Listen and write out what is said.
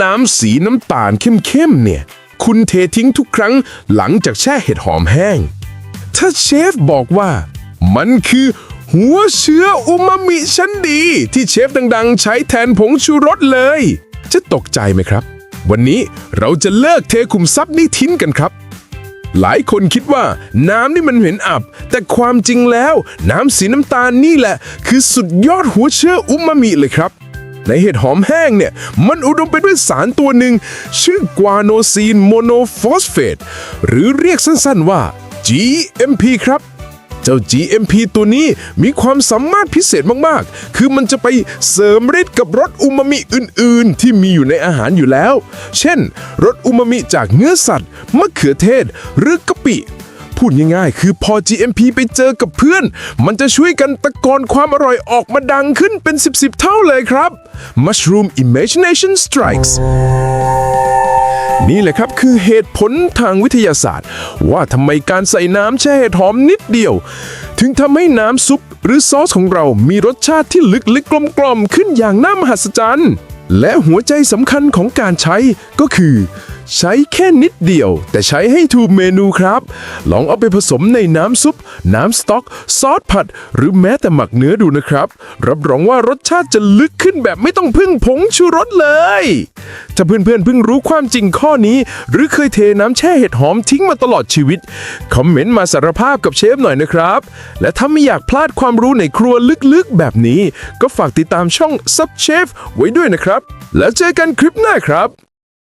น้ำสีน้ำตาลเข้มๆเนี่ย คุณเททิ้งทุกครั้งหลังจากแช่เห็ดหอมแห้ง ถ้าเชฟบอกว่า มันคือหัวเชื้ออูมามิชั้นดี ที่เชฟดังๆ ใช้แทนผงชูรสเลย จะตกใจไหมครับ วันนี้เราจะเลิกเทคุมทรัพย์นี้ทิ้งกันครับ หลายคนคิดว่าน้ำนี่มันเหม็นอับ แต่ความจริงแล้ว น้ำสีน้ำตาลนี่แหละ คือสุดยอดหัวเชื้ออุมามิเลยครับ ในเห็ดหอมแห้งเนี่ย มันอุดมไปด้วยสารตัวหนึ่ง ชื่อกวาโนซีนโมโนฟอสเฟตหรือเรียกสั้นๆว่า GMP ครับ เจ้า GMP ตัวนี้มีความสามารถพิเศษมากๆ คือมันจะไปเสริมฤทธิ์กับรสอูมามิอื่นๆ ที่มีอยู่ในอาหารอยู่แล้ว เช่นรสอูมามิจากเนื้อสัตว์ มะเขือเทศ หรือกะปิ พูดง่ายๆ คือพอ GMP ไปเจอกับเพื่อน มันจะช่วยกันตะกอนความอร่อยออกมาดังขึ้นเป็น 10 10 เท่าเลยครับ Mushroom Imagination Strikes นี่แหละครับคือเหตุผลทางวิทยาศาสตร์ ว่าทำไมการใส่น้ำแช่เห็ดหอมนิดเดียว ถึงทำให้น้ำซุปหรือซอสของเรามีรสชาติที่ลึกลึกกลมกล่อมๆขึ้นอย่างน่ามหัศจรรย์ และหัวใจสำคัญของการใช้ก็คือ ใช้แค่นิดเดียว แต่ใช้ให้ถูกเมนูครับ ลองเอาไปผสมในน้ำซุป น้ำสต๊อก ซอสผัด หรือแม้แต่หมักเนื้อดูนะครับ รับรองว่ารสชาติจะลึกขึ้นแบบไม่ต้องพึ่งผงชูรสเลย ถ้าเพื่อนๆเพิ่งรู้ความจริงข้อนี้ หรือเคยเทน้ำแช่เห็ดหอมทิ้งมาตลอดชีวิต คอมเมนต์มาสารภาพกับเชฟหน่อยนะครับ และถ้าไม่อยากพลาดความรู้ในครัวลึกๆแบบนี้ ก็ฝากติดตามช่อง Sub Chef ไว้ด้วยนะครับ แล้วเจอกันคลิปหน้าครับ